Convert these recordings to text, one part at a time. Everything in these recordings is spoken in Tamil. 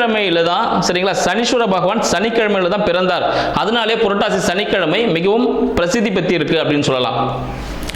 சனிக்கிழமையில தான் சரிங்களா? சனீஸ்வர பகவான் சனிக்கிழமையில தான் பிறந்தார். அதனாலே புரட்டாசி சனிக்கிழமை மிகவும் பிரசித்தி பெற்று இருக்கு அப்படின்னு சொல்லலாம்.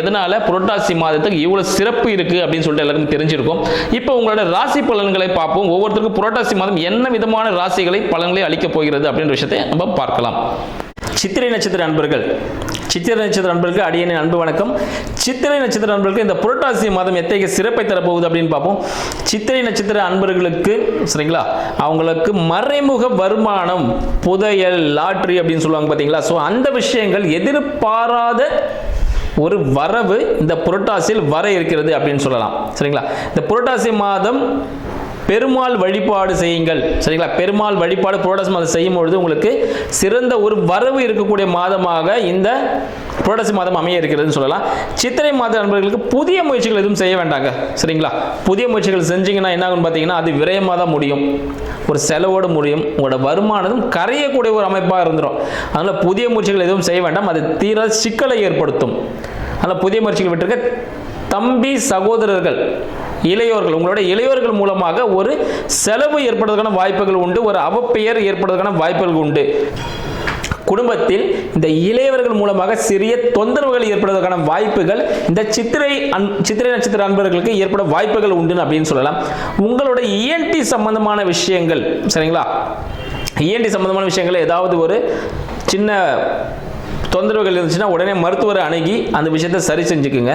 எதனால புரட்டாசி மாதத்துக்கு இவ்வளோ சிறப்பு இருக்கு அப்படின்னு சொல்லிட்டு எல்லாருக்கும் தெரிஞ்சிருக்கும். இப்போ உங்களோட ராசி பலன்களை பார்ப்போம். ஒவ்வொருத்தருக்கும் புரட்டாசி மாதம் என்ன விதமான ராசிகளை பலன்களை அளிக்கப் போகிறது அப்படின்ற விஷயத்தை நம்ம பார்க்கலாம். சித்திரை நட்சத்திர அன்பர்கள். சித்திரை நட்சத்திர நண்பர்களுக்கு அடியனின் அன்பு வணக்கம். சித்திரை நட்சத்திர நண்பர்களுக்கு இந்த புரட்டாசி மாதம் எத்தகைய சிறப்பை தரப்போகுது அப்படின்னு பார்ப்போம். சித்திரை நட்சத்திர அன்பர்களுக்கு சரிங்களா? அவங்களுக்கு மறைமுக வருமானம் புதையல் லாட்ரி அப்படின்னு சொல்லுவாங்க பார்த்தீங்களா ஸோ அந்த விஷயங்கள் எதிர்பாராத ஒரு வரவு இந்த புரட்டாசியில் வர இருக்கிறது அப்படின்னு சொல்லலாம். சரிங்களா? இந்த புரட்டாசி மாதம் பெருமாள் வழிபாடு செய்யுங்கள். சரிங்களா? பெருமாள் வழிபாடு புரட்டாசி மாதம் செய்யும் பொழுது உங்களுக்கு சிறந்த ஒரு வரவு இருக்கக்கூடிய மாதமாக இந்த புரட்டாசி மாதம் அமைய இருக்கிறதுன்னு சொல்லலாம். சித்திரை மாத நண்பர்களுக்கு புதிய முயற்சிகள் எதுவும் செய்ய வேண்டாங்க. சரிங்களா? புதிய முயற்சிகள் செஞ்சீங்கன்னா என்ன ஆகும்னு பார்த்தீங்கன்னா அது விரயமாக தான் முடியும். ஒரு செலவோடு முடியும். உங்களோட வருமானதும் கரையக்கூடிய ஒரு அமைப்பாக இருந்துடும் அதனால் புதிய முயற்சிகள் எதுவும் செய்ய வேண்டாம். அது தீர சிக்கலை ஏற்படுத்தும். அதனால் புதிய முயற்சிகள் விட்டுருக்க தம்பி சகோதரர்கள் இளையோர்கள் உங்களோட இளையோர்கள் மூலமாக ஒரு செலவு ஏற்படுவதற்கான வாய்ப்புகள் உண்டு ஒரு அவப்பெயர் ஏற்படுவதற்கான வாய்ப்புகள் உண்டு. குடும்பத்தில் இந்த இளையவர்கள் மூலமாக சிறிய தொந்தரவுகள் ஏற்படுவதற்கான வாய்ப்புகள் இந்த சித்திரை அன் சித்திரை நட்சத்திர அன்பர்களுக்கு ஏற்பட வாய்ப்புகள் உண்டுன்னு அப்படின்னு சொல்லலாம். உங்களோட இஎன்டி சம்பந்தமான விஷயங்கள் சரிங்களா? இஎன்டி சம்பந்தமான விஷயங்கள் ஏதாவது ஒரு சின்ன தொந்தரவுகள் இருந்துச்சுன்னா உடனே மருத்துவரை அணுகி அந்த விஷயத்தை சரி செஞ்சுக்குங்க.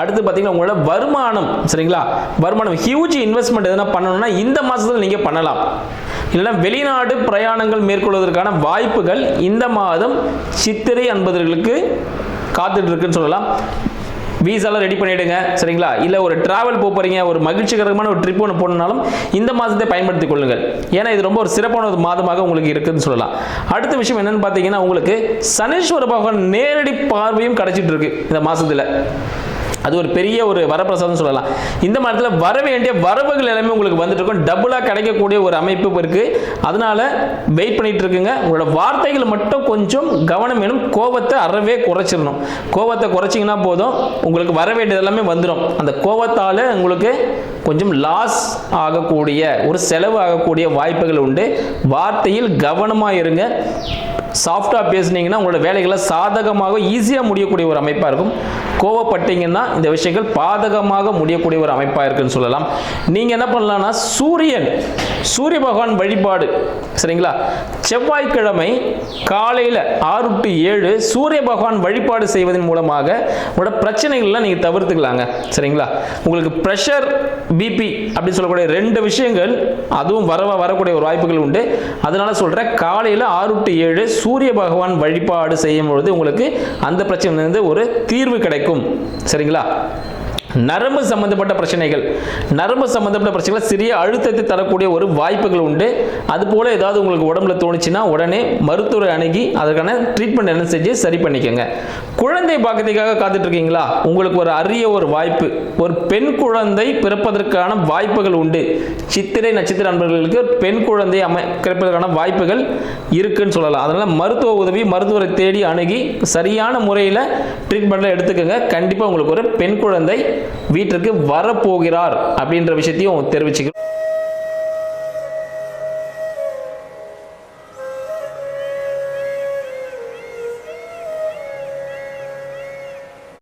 அடுத்து பார்த்தீங்கன்னா உங்களோட வருமானம் சரிங்களா? வருமானம் ஹியூஜ் இன்வெஸ்ட்மெண்ட் எதனா பண்ணணும்னா இந்த மாதத்தில் நீங்கள் பண்ணலாம். இல்லைனா வெளிநாடு பிரயாணங்கள் மேற்கொள்வதற்கான வாய்ப்புகள் இந்த மாதம் சித்திரை அன்பர்களுக்கு காத்துட்டு இருக்குன்னு சொல்லலாம். வீசாலாம் ரெடி பண்ணிவிடுங்க சரிங்களா? இல்லை ஒரு டிராவல் போக போகிறீங்க ஒரு மகிழ்ச்சிகரமான ஒரு ட்ரிப் ஒன்று போகணுனாலும் இந்த மாதத்தை பயன்படுத்திக் கொள்ளுங்கள். ஏன்னா இது ரொம்ப ஒரு சிறப்பான ஒரு மாதமாக உங்களுக்கு இருக்குதுன்னு சொல்லலாம். அடுத்த விஷயம் என்னன்னு பார்த்தீங்கன்னா உங்களுக்கு சனீஸ்வர பகவான் நேரடி பார்வையும் கிடைச்சிட்டு இருக்கு இந்த மாதத்தில் அது ஒரு பெரிய ஒரு வரப்பிரசாதம் சொல்லலாம். இந்த மாதத்தில் வர வேண்டிய வரவுகள் எல்லாமே உங்களுக்கு வந்துட்டு இருக்கும். டபுளாக கிடைக்கக்கூடிய ஒரு அமைப்பு இருக்கு. அதனால வெயிட் பண்ணிட்டு இருக்குங்க. உங்களோட வார்த்தைகள் மட்டும் கொஞ்சம் கவனம் வேணும். கோபத்தை அறவே குறைச்சிடணும். கோபத்தை குறைச்சிங்கன்னா போதும். உங்களுக்கு வர வேண்டியது எல்லாமே வந்துடும் அந்த கோபத்தால் உங்களுக்கு கொஞ்சம் லாஸ் ஆகக்கூடிய ஒரு செலவு ஆகக்கூடிய வாய்ப்புகள் உண்டு. வார்த்தையில் கவனமாக இருங்க. சாஃப்டாக பேசுனீங்கன்னா உங்களோட வேலைகளை சாதகமாக ஈஸியாக முடியக்கூடிய ஒரு அமைப்பாக இருக்கும். கோவப்பட்டீங்கன்னா இந்த விஷயங்கள் பாதகமாக முடியக்கூடிய ஒரு அமைப்பாக இருக்குன்னு சொல்லலாம். நீங்கள் என்ன பண்ணலாம்னா சூரியன் சூரிய பகவான் வழிபாடு சரிங்களா? செவ்வாய்க்கிழமை காலையில் ஆறு டு ஏழு சூரிய பகவான் வழிபாடு செய்வதன் மூலமாக உங்களோட பிரச்சனைகள்லாம் நீங்கள் தவிர்த்துக்கலாங்க சரிங்களா? உங்களுக்கு ப்ரெஷர் பிபி அப்படின்னு சொல்லக்கூடிய ரெண்டு விஷயங்கள் அதுவும் வர வரக்கூடிய ஒரு வாய்ப்புகள் உண்டு. அதனால சொல்கிறேன் காலையில் ஆறு டு ஏழு சூரிய பகவான் வழிபாடு செய்யும் பொழுது உங்களுக்கு அந்த பிரச்சனையிலிருந்து ஒரு தீர்வு கிடைக்கும். சரிங்களா? நரம்பு சம்பந்தப்பட்ட பிரச்சனைகள். நரம்பு சம்பந்தப்பட்ட பிரச்சனைகள் சிறிய அழுத்தத்தை தரக்கூடிய ஒரு வாய்ப்புகள் உண்டு. அதுபோல் ஏதாவது உங்களுக்கு உடம்புல தோணுச்சுன்னா உடனே மருத்துவரை அணுகி அதற்கான ட்ரீட்மெண்ட் என்ன செஞ்சு சரி பண்ணிக்கோங்க. குழந்தை பாக்கத்துக்காக காத்துட்டு இருக்கீங்களா உங்களுக்கு ஒரு அரிய ஒரு வாய்ப்பு. ஒரு பெண் குழந்தை பிறப்பதற்கான வாய்ப்புகள் உண்டு. சித்திரை நட்சத்திர நண்பர்களுக்கு பெண் குழந்தை அமை பிறப்பதற்கான வாய்ப்புகள் இருக்குன்னு சொல்லலாம். அதனால மருத்துவ உதவி மருத்துவரை தேடி அணுகி சரியான முறையில் ட்ரீட்மெண்ட்டில் எடுத்துக்கோங்க. கண்டிப்பாக உங்களுக்கு ஒரு பெண் குழந்தை வீட்டிற்கு வரப்போகிறார் அப்படின்ற விஷயத்தையும் தெரிவிச்சுக்கிறோம்.